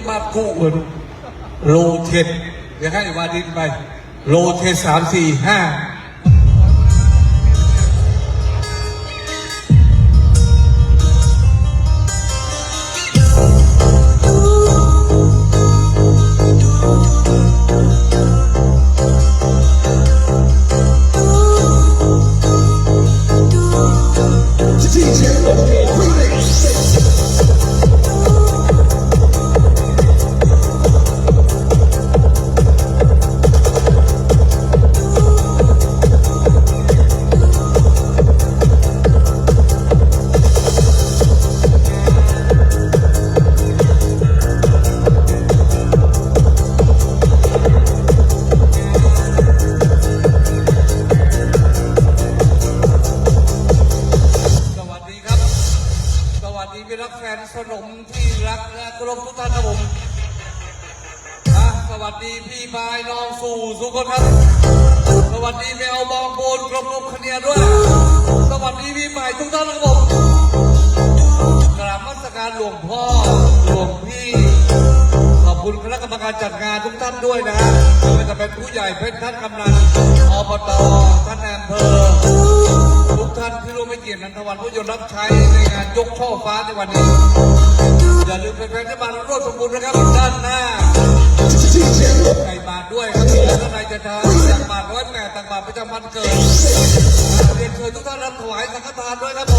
จะมากู้เงินโลเทนอย่าให้วาดินไป โลเทนสามสี่ห้า วัสดีพี่บายน้องสู่สุขครับ สวัสดีแมวมองโบนกรมลมคเนียด้วย สวัสดีพี่ใหม่ทุกท่านครับผมกราบมัสการหลวงพ่อหลวงพี่ ขอบคุณคณะกรรมการจัดงานทุกท่านด้วยนะฮะไม่ว่าจะเป็นผู้ใหญ่เพชรท่านกำนันอบตท่านนายอำเภอ กท่านที่ร่วมไม่เกียรตินันทวันผู้ยนต์รับใช้ในงานยกช่อฟ้าในวันนี้ อย่าลืมเป็นแฟนที่มาร่วมสมบูรณ์นะครับด้านหน้าไก่บาทด้วยครับและท่านนายจะทานจากบาทร้อยแปดต่างบาทประจำวันเกิดเรียนเชิญทุกท่านรับถวายสังฆทานด้วยครับ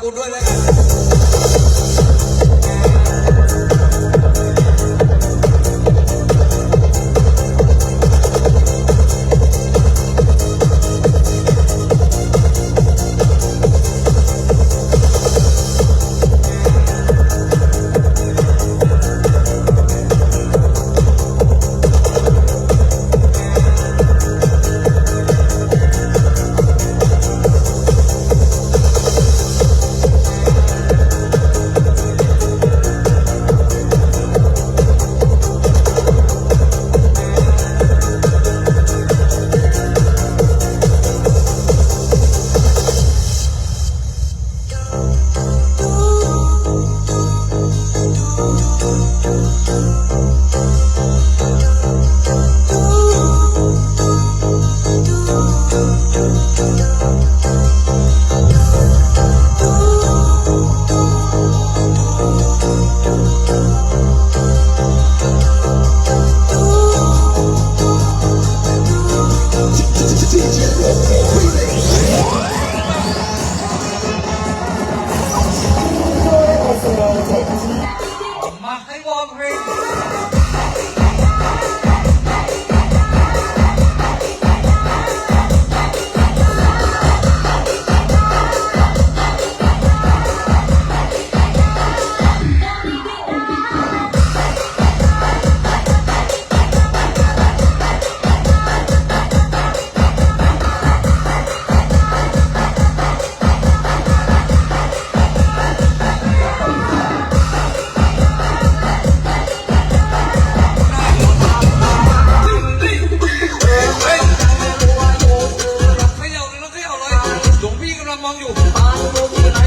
ขอให้ทำบุญด้วยแล้วกัน Oh,